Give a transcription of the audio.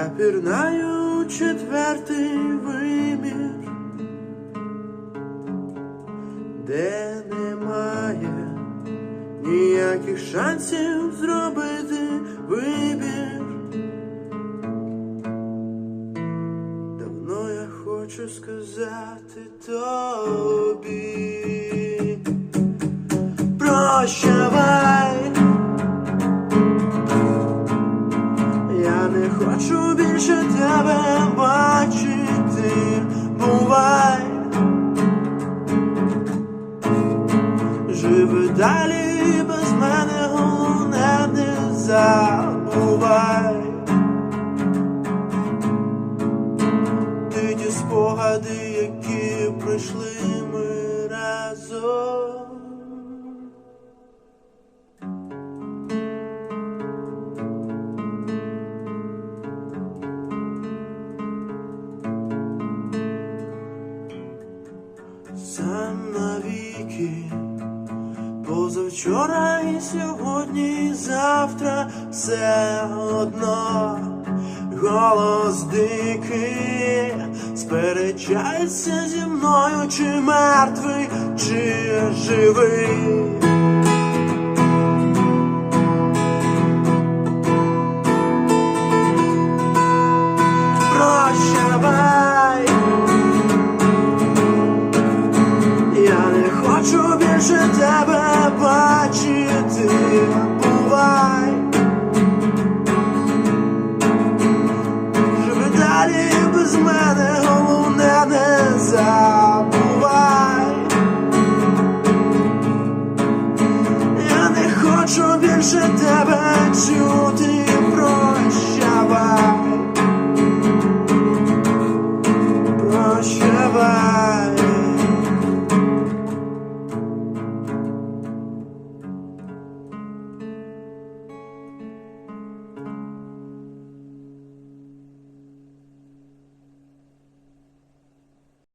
Я пірнаю четвертий вимір, де немає ніяких шансів зробити вибір. Давно я хочу сказати тобі. Прощавай. Далі без мене, головне не забувай. Ти ті спогади, які пройшли ми разом. Сам навіки, позавчора і сьогодні, і завтра все одно. Голос дикий, сперечається зі мною, чи мертвий, чи живий. з мене, головне не забувай. Я не хочу більше тебе чути.